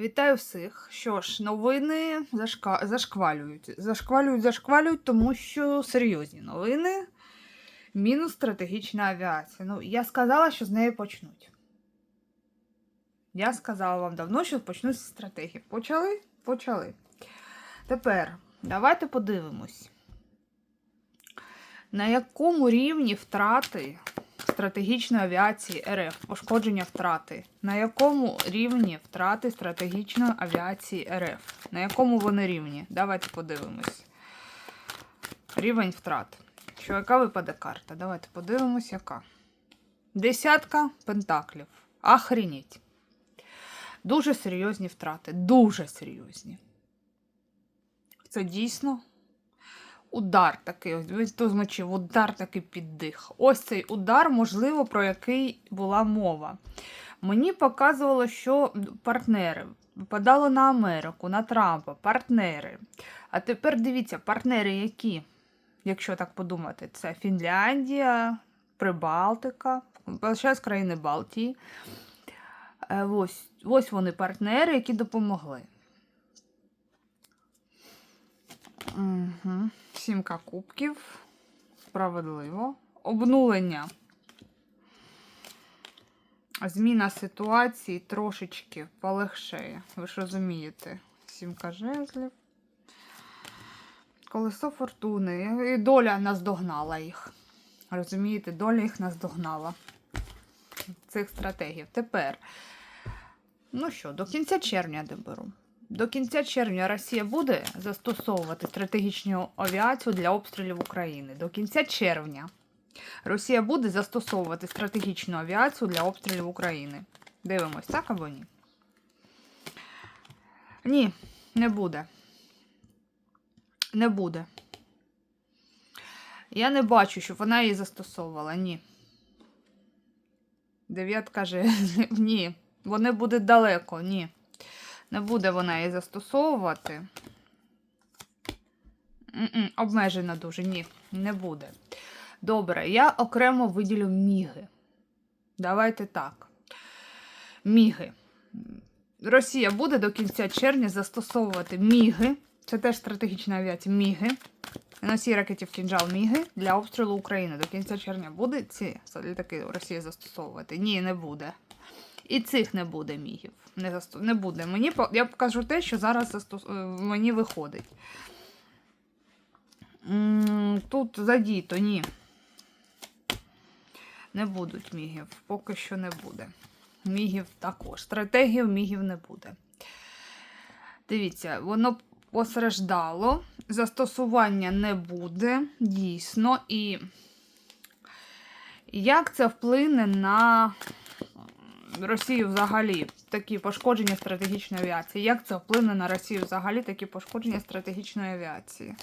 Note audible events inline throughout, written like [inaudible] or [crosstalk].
Вітаю всіх. Що ж, новини зашка... зашквалюють. Зашквалюють, зашквалюють, тому що серйозні новини. Мінус стратегічна авіація. Ну, я сказала, що з неї почнуть. Я сказала вам давно, що почнуть з стратегії. Почали? Почали. Тепер давайте подивимось, на якому рівні втрати стратегічної авіації РФ, пошкодження втрати. На якому рівні втрати стратегічної авіації РФ? На якому вони рівні? Давайте подивимось. Рівень втрат. Що яка випаде карта? Давайте подивимось, яка. Десятка пентаклів. Охренеть. Дуже серйозні втрати. Дуже серйозні. Це дійсно удар такий, ось то змочив, удар такий піддих. Ось цей удар, можливо, про який була мова. Мені показувало, що партнери випадало на Америку, на Трампа, партнери. А тепер дивіться, партнери які, якщо так подумати, це Фінляндія, Прибалтика, зараз країни Балтії. Е, Ось, ось вони партнери, які допомогли. Угу. Сімка кубків. Справедливо. Обнулення. Зміна ситуації трошечки полегшає. Ви ж розумієте? Сімка жезлів. Колесо фортуни. І доля наздогнала їх. Розумієте, доля їх наздогнала. Цих стратегів. Тепер. Ну що, до кінця червня доберу. До кінця червня Росія буде застосовувати стратегічну авіацію для обстрілів України. До кінця червня Росія буде застосовувати стратегічну авіацію для обстрілів України. Дивимось, так або ні? Ні, не буде. Не буде. Я не бачу, щоб вона її застосовувала. Ні. Дев'ятка жезлів. [laughs] Ні. Вони будуть далеко, ні. Не буде вона її застосовувати. М-м, обмежена дуже, ні, не буде. Добре, я окремо виділю міги. Давайте так. Міги. Росія буде до кінця червня застосовувати міги. Це теж стратегічна авіація. Міги. На цій ракеті в кінжал міги для обстрілу України. До кінця червня буде ці літаки Росія застосовувати? Ні, не буде. І цих не буде мігів. Не, засту... не буде. Мені Я покажу те, що зараз застос... е, мені виходить. Тут задіто, ні. Не будуть мігів. Поки що не буде. Мігів також. Стратегів мігів не буде. Дивіться, воно постраждало. Застосування не буде, дійсно. І як це вплине на Росію взагалі такі пошкодження стратегічної авіації. Як це вплине на Росію взагалі такі пошкодження стратегічної авіації?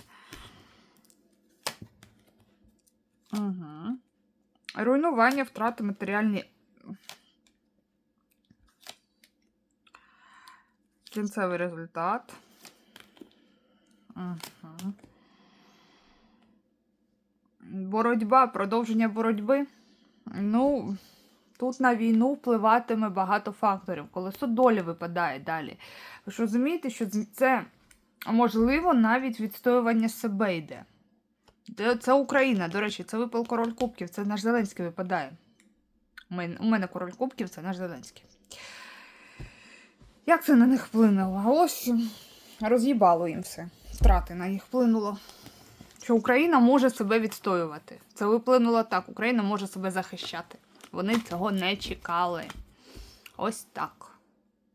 Угу. Руйнування, втрати матеріальні. Кінцевий результат. Угу. Боротьба, продовження боротьби. Ну. Тут на війну впливатиме багато факторів. Колесо долі випадає далі. Ви ж розумієте, що це можливо навіть відстоювання себе йде. Це Україна, до речі, це випал король кубків, це наш Зеленський випадає. У мене, король кубків, це наш Зеленський. Як це на них вплинуло? Ось роз'їбало їм все. Втрати на них вплинуло. Що Україна може себе відстоювати. Це виплинуло так. Україна може себе захищати. Вони цього не чекали. Ось так.